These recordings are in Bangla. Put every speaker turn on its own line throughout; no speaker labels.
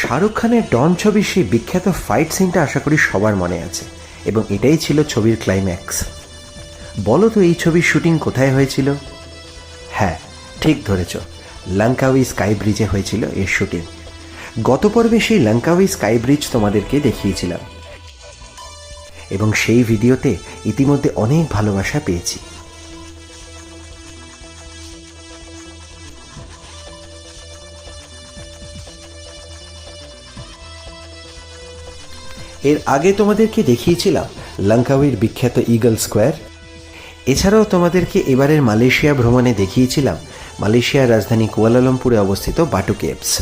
শাহরুখ খানের ডন ছবির সেই বিখ্যাত ফাইট সিনটা আশা করি সবার মনে আছে, এবং এটাই ছিল ছবির ক্লাইম্যাক্স বলো তো এই ছবির শুটিং কোথায় হয়েছিল? হ্যাঁ ঠিক ধরেছ লঙ্কাউই স্কাই ব্রিজে হয়েছিল এর শুটিং গত পর্বে সেই লঙ্কাউই স্কাই ব্রিজ তোমাদেরকে দেখিয়েছিলাম। এবং সেই ভিডিওতে ইতিমধ্যে অনেক ভালোবাসা পেয়েছি। এর আগে তোমাদেরকে দেখিয়েছিলাম লঙ্কাউইর বিখ্যাত ইগল স্কোয়ার। এছাড়াও তোমাদেরকে এবারের মালয়েশিয়া ভ্রমণে দেখিয়েছিলাম মালয়েশিয়ার রাজধানী কুয়ালালামপুরে অবস্থিত বাটু কেভস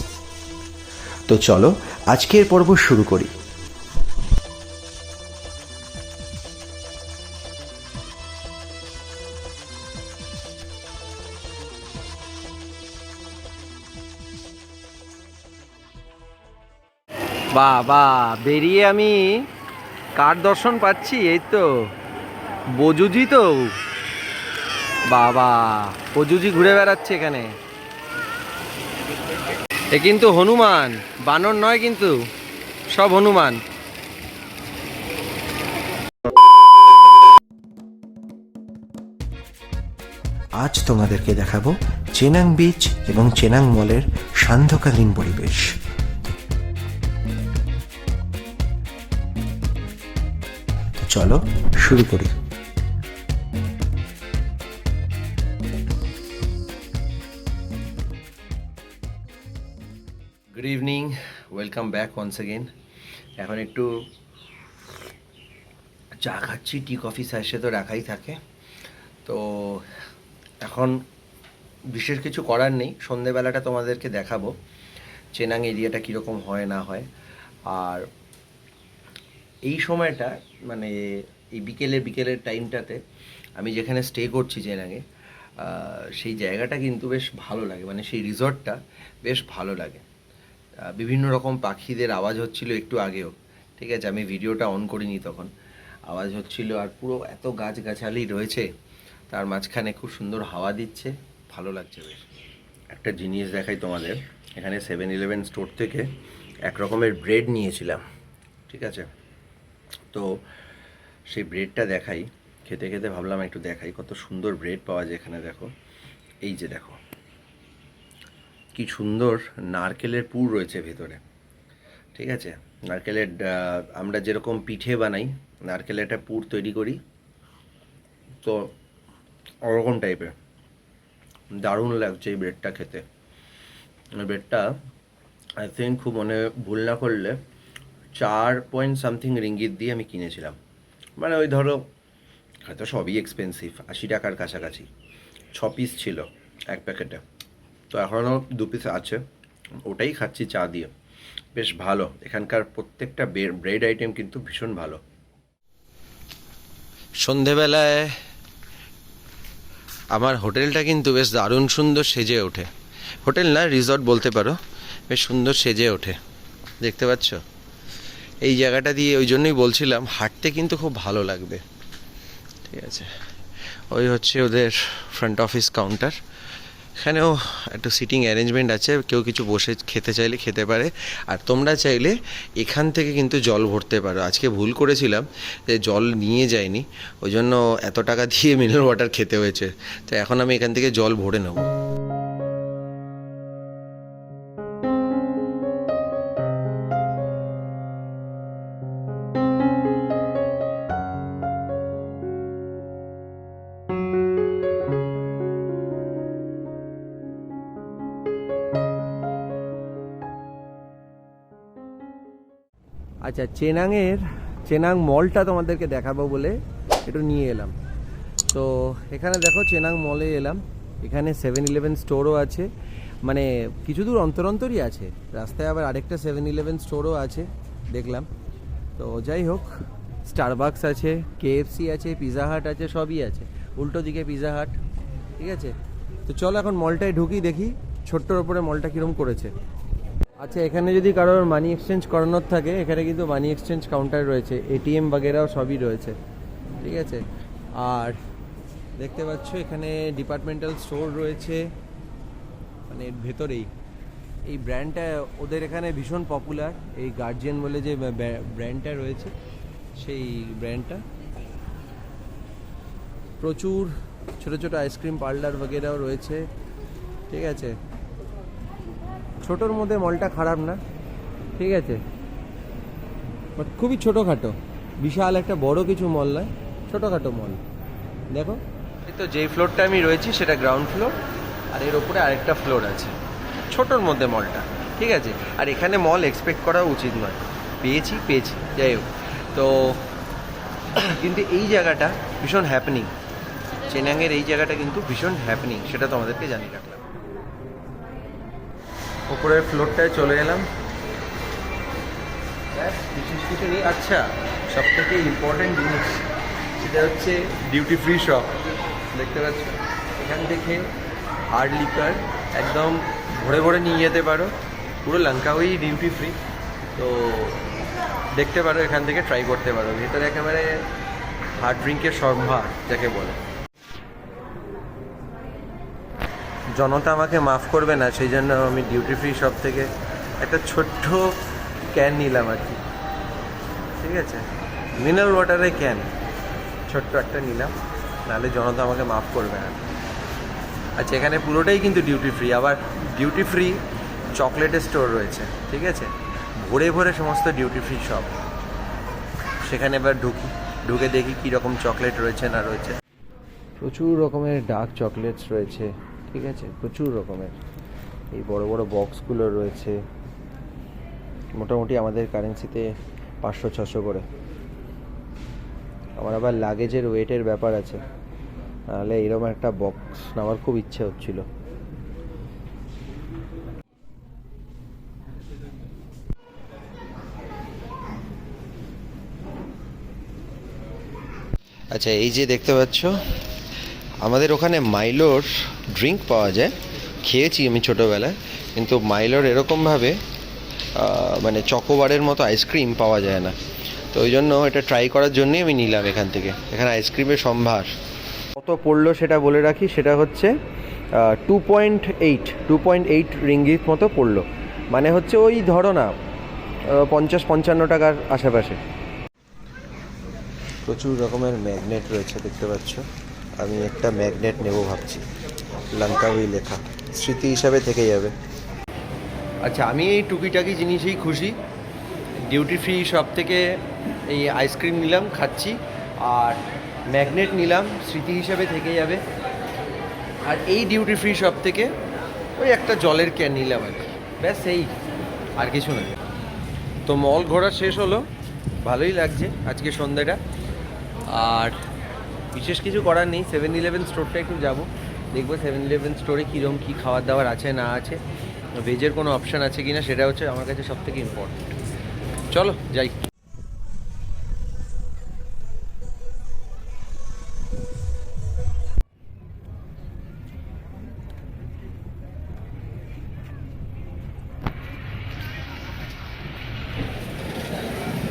তো চলো, আজকের পর্ব শুরু করি।
বাবা, বেরিয়ে আমি কার দর্শন পাচ্ছি? এই তো, বজুজি তো। বাবা, বজুজি ঘুরে বেড়াচ্ছে এখানে। এ কিন্তু হনুমান, বানর নয় কিন্তু, সব হনুমান।
আজ তোমাদেরকে দেখাবো চেনাং বিচ এবং চেনাং মলের সান্ধ্যকালীন পরিবেশ। চলো শুরু করি।
Good evening welcome back once again এখন একটু চা খাচ্ছি টি কফি স্যাশে তো রাখাই থাকে। তো এখন বিশেষ কিছু করার নেই। সন্ধেবেলাটা তোমাদেরকে দেখাবো। চেনাং এরিয়াটা কীরকম হয়, না হয়। আর এই সময়টা মানে এই বিকেলে বিকেলের টাইমটাতে আমি যেখানে স্টে করছি আহ, সেই জায়গাটা কিন্তু বেশ ভালো লাগে। মানে সেই রিসর্টটা বেশ ভালো লাগে। বিভিন্ন রকম পাখিদের আওয়াজ হচ্ছিল একটু আগেও। ঠিক আছে আমি ভিডিওটা অন করিনি তখন। আওয়াজ হচ্ছিল আর পুরো এত গাছগাছালি রয়েছে তার মাঝখানে খুব সুন্দর হাওয়া দিচ্ছে। ভালো লাগছে বেশ। একটা জিনিস দেখাই তোমাদের। এখানে সেভেন ইলেভেন স্টোর থেকে এক রকমের ব্রেড নিয়েছিলাম। ঠিক আছে? তো সেই ব্রেডটা দেখাই। খেতে খেতে ভাবলাম একটু দেখাই, কত সুন্দর ব্রেড পাওয়া যায় এখানে দেখো। এই যে দেখো। কি সুন্দর নারকেলের পুর রয়েছে ভেতরে। ঠিক আছে? নারকেলের আমরা যেরকম পিঠে বানাই, নারকেলের একটা পুর তৈরি করি, তো ওরকম টাইপের দারুণ লাগছে এই ব্রেডটা খেতে। ব্রেডটা আই থিঙ্ক খুব মনে ভুল না করলে চার পয়েন্ট সামথিং রিঙ্গিত দিয়ে আমি কিনেছিলাম। মানে ওই ধরো, হয়তো সবই এক্সপেন্সিভ আশি টাকার কাছাকাছি। ছ পিস ছিল এক প্যাকেটে তো এখনও দু পিস আছে। ওটাই খাচ্ছি চা দিয়ে। বেশ ভালো। এখানকার প্রত্যেকটা ব্রেড আইটেম কিন্তু ভীষণ ভালো। সন্ধেবেলায় আমার হোটেলটা কিন্তু বেশ দারুণ সুন্দর সেজে ওঠে। হোটেল না রিসর্ট বলতে পারো। বেশ সুন্দর সেজে ওঠে। দেখতে পাচ্ছ? এই জায়গাটা দিয়ে ওই জন্যই বলছিলাম, হাঁটতে কিন্তু খুব ভালো লাগবে। ঠিক আছে। ওই হচ্ছে ওদের ফ্রন্ট অফিস কাউন্টার এখানেও একটু সিটিং অ্যারেঞ্জমেন্ট আছে, কেউ কিছু বসে খেতে চাইলে খেতে পারে। আর তোমরা চাইলে এখান থেকে কিন্তু জল ভরতে পারো। আজকে ভুল করেছিলাম যে জল নিয়ে যায়নি ওই জন্য এত টাকা দিয়ে মিনারেল ওয়াটার খেতে হয়েছে। তো এখন আমি এখান থেকে জল ভরে নেব। আচ্ছা চেনাংয়ের, চেনাং মলটা তোমাদেরকে দেখাবো বলে একটু নিয়ে এলাম। তো এখানে দেখো চেনাং মলে এলাম। এখানে সেভেন ইলেভেন স্টোরও আছে। মানে কিছু দূর অন্তর অন্তরই আছে। রাস্তায় আবার আরেকটা সেভেন ইলেভেন স্টোরও আছে, দেখলাম। তো যাই হোক স্টারবাকস আছে কেএফসি আছে পিৎজা হাট আছে, সবই আছে। উল্টো দিকে পিৎজা হাট ঠিক আছে? তো চলো এখন মলটায় ঢুকি, দেখি ছোট্টর ওপরে মলটা কীরকম করেছে। আচ্ছা এখানে যদি কারোর মানি এক্সচেঞ্জ করানোর থাকে, এখানে কিন্তু মানি এক্সচেঞ্জ কাউন্টার রয়েছে এটিএম বাগেরাও সবই রয়েছে, ঠিক আছে? আর দেখতে পাচ্ছ, এখানে ডিপার্টমেন্টাল স্টোর রয়েছে মানে ভেতরেই।
এই ব্র্যান্ডটা ওদের এখানে ভীষণ পপুলার এই গার্জিয়ান বলে যে ব্র্যান্ডটা রয়েছে, সেই ব্র্যান্ডটা প্রচুর ছোট ছোট আইসক্রিম পার্লার বগেরাও রয়েছে, ঠিক আছে? ছোটোর মধ্যে মলটা খারাপ না ঠিক আছে? বাট খুবই ছোটোখাটো বিশাল একটা বড় কিছু মল নয় ছোটোখাটো মল। দেখো।
এই তো যেই ফ্লোরটা আমি রয়েছি সেটা গ্রাউন্ড ফ্লোর আর এর ওপরে আরেকটা ফ্লোর আছে ছোটোর মধ্যে মলটা ঠিক আছে? আর এখানে মল এক্সপেক্ট করা উচিত নয়। পেয়েছি পেয়েছি যাই হোক। তো কিন্তু এই জায়গাটা ভীষণ হ্যাপনিং চেনাঙের এই জায়গাটা কিন্তু ভীষণ হ্যাপনিং সেটা তোমাদেরকে জানিয়ে রাখলাম। ওপরের ফ্লোরটায় চলে এলাম। বিশেষ কিছু নেই। আচ্ছা সব থেকে ইম্পর্টেন্ট জিনিস সেটা হচ্ছে ডিউটি ফ্রি শপ দেখতে পাচ্ছ? এখান থেকে হার্ড লিকার একদম ভরে ভরে নিয়ে যেতে পারো। পুরো লঙ্কাওই ডিউটি ফ্রি তো দেখতে পারো এখান থেকে ট্রাই করতে পারো। ভেতরে একেবারে হার্ড ড্রিঙ্কের সম্ভার যাকে বলে। জনতা আমাকে মাফ করবে না, সেই জন্য আমি ডিউটি ফ্রি শপ থেকে একটা ছোট্ট ক্যান নিলাম আর কি। ঠিক আছে? মিনারেল ওয়াটারের ক্যান ছোট্ট একটা নিলাম, নাহলে জনতা আমাকে মাফ করবে না। আচ্ছা এখানে পুরোটাই কিন্তু ডিউটি ফ্রি আবার ডিউটি ফ্রি চকলেটের স্টোর রয়েছে, ঠিক আছে? ভরে ভরে সমস্ত ডিউটি ফ্রি শপ সেখানে এবার ঢুকি, ঢুকে দেখি কীরকম চকলেট রয়েছে না রয়েছে।
প্রচুর রকমের ডার্ক চকলেটস রয়েছে। ঠিক আছে? প্রচুর রকমের। এই বড় বড় বক্সগুলো রয়েছে। মোটামুটি আমাদের কারেন্সিতে পাঁচশো, ছশো করে। আমার আবার লাগেজের ওয়েটের ব্যাপার আছে। নাহলে এরকম একটা বক্স নেওয়ার খুব ইচ্ছে হচ্ছিল।
আচ্ছা এই যে দেখতে পাচ্ছ, আমাদের ওখানে মাইলোর ড্রিঙ্ক পাওয়া যায়। খেয়েছি আমি ছোটোবেলায়। কিন্তু মাইলোর এরকমভাবে মানে চকোবারের মতো আইসক্রিম পাওয়া যায় না। তো ওই জন্য এটা ট্রাই করার জন্যই আমি নিলাম এখান থেকে। এখানে আইসক্রিমের সম্ভার। কত পড়ল সেটা বলে রাখি, সেটা হচ্ছে two point eight two point eight ringgit মতো পড়ল। মানে হচ্ছে ওই ধরো না পঞ্চাশ পঞ্চান্ন টাকার আশেপাশে।
প্রচুর রকমের ম্যাগনেট রয়েছে, দেখতে পাচ্ছ। আমি একটা ম্যাগনেট নেব ভাবছি। লঙ্কাউই লেখা। স্মৃতি হিসাবে থেকে যাবে।
আচ্ছা আমি এই টুকিটাকি জিনিসেই খুশি। ডিউটি ফ্রি শপ থেকে এই আইসক্রিম নিলাম, খাচ্ছি। আর ম্যাগনেট নিলাম, স্মৃতি হিসাবে থেকে যাবে। আর এই ডিউটি ফ্রি শপ থেকে ওই একটা জলের ক্যান নিলাম আর কি। ব্যাস এই, আর কিছু না। তো মল ঘোরা শেষ হলো। ভালোই লাগছে আজকে সন্ধ্যাটা। আর বিশেষ কিছু করার নেই সেভেন ইলেভেন স্টোরটা একটু যাব। দেখব সেভেন ইলেভেন স্টোরে কীরকম কী খাবার দাবার আছে, না আছে ভেজের কোনো অপশান আছে কি না সেটা হচ্ছে আমার কাছে সব থেকে ইম্পর্টেন্ট চলো, যাই।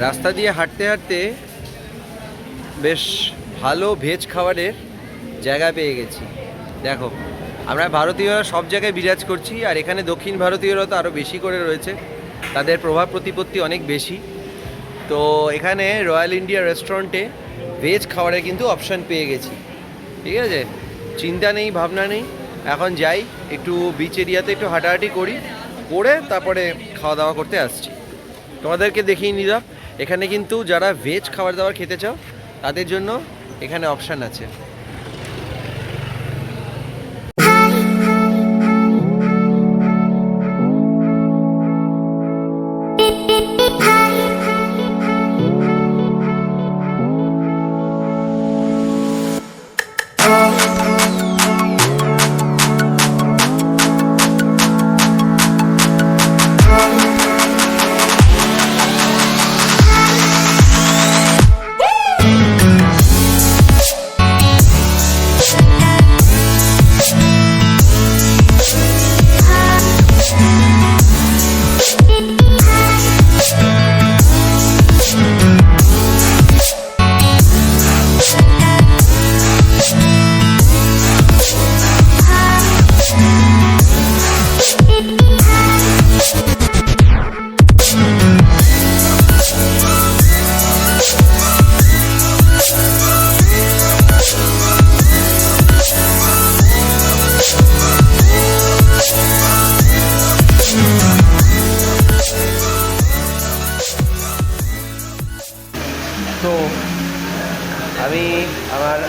রাস্তা দিয়ে হাঁটতে হাঁটতে বেশ ভালো ভেজ খাবারের জায়গা পেয়ে গেছি। দেখো, আমরা ভারতীয়রা সব জায়গায় বিরাজ করছি, আর এখানে দক্ষিণ ভারতীয়রা তো আরও বেশি করে রয়েছে। তাদের প্রভাব প্রতিপত্তি অনেক বেশি। তো এখানে রয়্যাল ইন্ডিয়া রেস্টুরেন্টে ভেজ খাবারের কিন্তু অপশান পেয়ে গেছি। ঠিক আছে? চিন্তা নেই, ভাবনা নেই। এখন যাই, একটু বিচ এরিয়াতে একটু হাঁটাহাঁটি করি, করে তারপরে খাওয়া দাওয়া করতে আসছি। তোমাদেরকে দেখিয়ে নিলাম, এখানে কিন্তু যারা ভেজ খাবার দাবার খেতে চাও, তাদের জন্য এখানে অপশান আছে।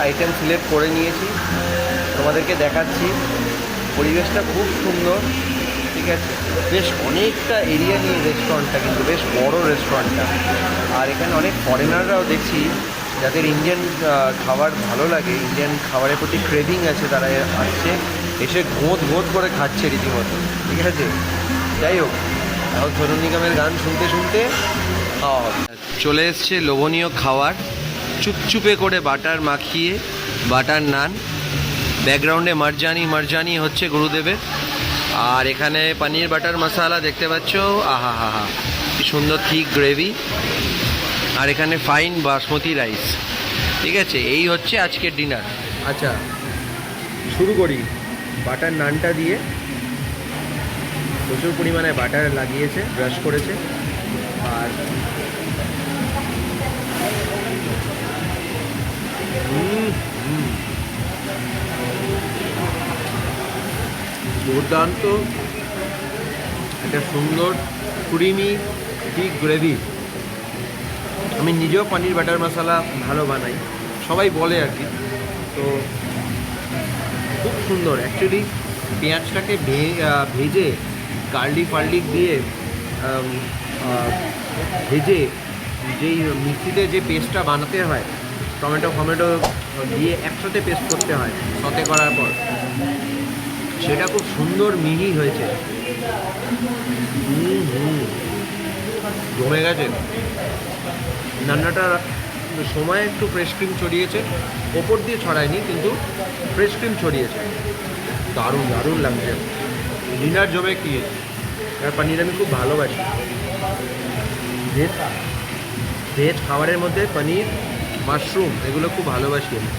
আইটেম সিলেক্ট করে নিয়েছি। তোমাদেরকে দেখাচ্ছি। পরিবেশটা খুব সুন্দর, ঠিক আছে? বেশ অনেকটা এরিয়া নিয়ে রেস্টুরেন্টটা কিন্তু, বেশ বড় রেস্টুরেন্টটা আর এখানে অনেক ফরেনাররাও দেখছি, যাদের ইন্ডিয়ান খাবার ভালো লাগে। ইন্ডিয়ান খাবারের প্রতি ক্রেভিং আছে, তারা আসছে, এসে ঘোঁত ঘোঁত করে খাচ্ছে রীতিমতো, ঠিক আছে? যাই হোক এখন সোনু নিগমের গান শুনতে শুনতে খাওয়া হবে। চলে এসছে লোভনীয় খাবার চুপচুপে করে বাটার মাখিয়ে, বাটার নান। ব্যাকগ্রাউন্ডে মারজানি মারজানি হচ্ছে গুরুদেবের। আর এখানে পানির, বাটার মশালা দেখতে পাচ্ছ? আহা, হা হা। সুন্দর থিক গ্রেভি আর এখানে ফাইন বাসমতি রাইস ঠিক আছে, এই হচ্ছে আজকের ডিনার আচ্ছা শুরু করি। বাটার নানটা দিয়ে প্রচুর পরিমাণে বাটার লাগিয়েছে ব্রাশ করেছে। আর দুর্দান্ত। একটা সুন্দর ক্রিমি ঠিক গ্রেভি। আমি নিজেও পনির বাটার মশলা ভালো বানাই। সবাই বলে আর কি। তো খুব সুন্দর। অ্যাকচুয়ালি পেঁয়াজটাকে ভেজে গার্লিক ফার্লিক দিয়ে ভেজে, যেই মিক্সিতে যে পেস্টটা বানাতে হয় টমেটো, ফমেটো দিয়ে একসাথে পেস্ট করতে হয় সতে করার পর। সেটা খুব সুন্দর মিহি হয়েছে। জমে গেছে। রান্নাটা সময় একটু ফ্রেশ ক্রিম ছড়িয়েছে। ওপর দিয়ে ছড়ায়নি, কিন্তু ফ্রেশ ক্রিম ছড়িয়েছে। দারুণ দারুণ লাগছে। ডিনার জমে কি? আর পনির আমি খুব ভালোবাসি। ভেজ ভেজ খাবারের মধ্যে পনির মাশরুম, এগুলো খুব ভালোবাসি আমি।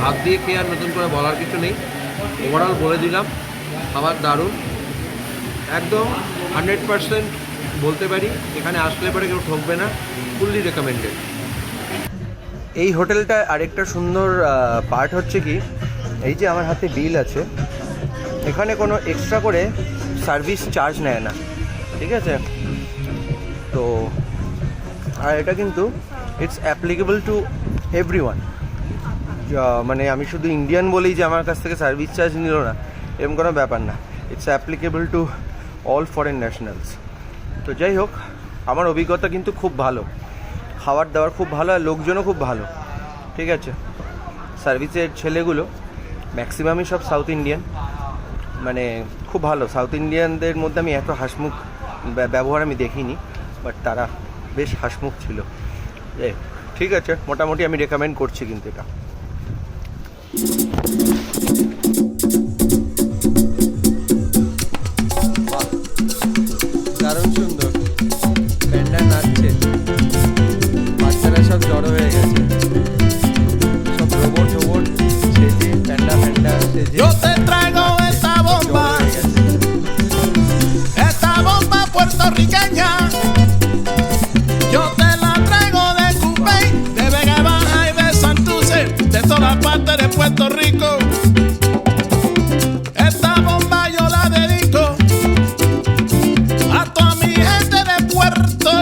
ভাত দিয়ে খেয়ে আর নতুন করে বলার কিছু নেই। ওভারঅল বলে দিলাম, খাবার দারুণ। একদম হান্ড্রেড পারসেন্ট বলতে পারি, এখানে আসলে পরে কেউ ঠকবে না ফুললি রেকমেন্ডেড এই হোটেলটা আরেকটা সুন্দর পার্ট হচ্ছে কি, এই যে আমার হাতে বিল আছে, এখানে কোনো এক্সট্রা করে সার্ভিস চার্জ নেয় না। ঠিক আছে? তো, আর এটা কিন্তু ইটস অ্যাপ্লিকেবল টু এভরি মানে আমি শুধু ইন্ডিয়ান বলেই যে আমার কাছ থেকে সার্ভিস চার্জ নিল না, এরকম কোনো ব্যাপার না। It's applicable to all foreign nationals তো যাই হোক, আমার অভিজ্ঞতা কিন্তু খুব ভালো। খাবার দাবার খুব ভালো আর লোকজনও খুব ভালো। ঠিক আছে? সার্ভিসের ছেলেগুলো ম্যাক্সিমামই সব সাউথ ইন্ডিয়ান মানে খুব ভালো। সাউথ ইন্ডিয়ানদের মধ্যে আমি এত হাসমুখ। ব্যবহার আমি দেখিনি বাট তারা বেশ হাসমুখ ছিল। ঠিক আছে, মোটামুটি আমি রেকমেন্ড করছি কিন্তু এটা।
muerto.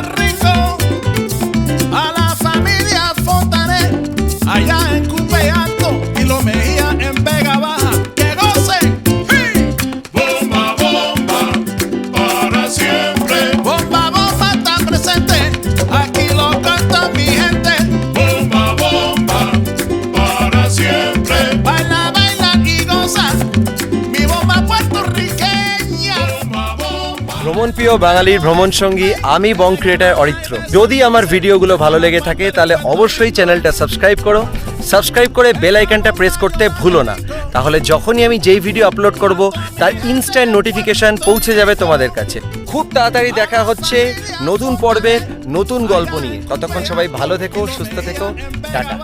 Bomba.
ভ্রমণ প্রিয় বাঙালির ভ্রমণ সঙ্গী আমি বং ক্রিয়েটার অরিত্র। যদি আমার ভিডিওগুলো ভালো লেগে থাকে, তাহলে অবশ্যই চ্যানেলটা সাবস্ক্রাইব করো। সাবস্ক্রাইব করে বেল আইকনটা প্রেস করতে ভুলো না। তাহলে যখনই আমি যেই ভিডিও আপলোড করব, তার ইনস্ট্যান্ট নোটিফিকেশন পৌঁছে যাবে তোমাদের কাছে। খুব তাড়াতাড়ি দেখা হচ্ছে নতুন পর্বের নতুন গল্প নিয়ে। ততক্ষণ সবাই ভালো থেকো, সুস্থ থেকো। টাটা।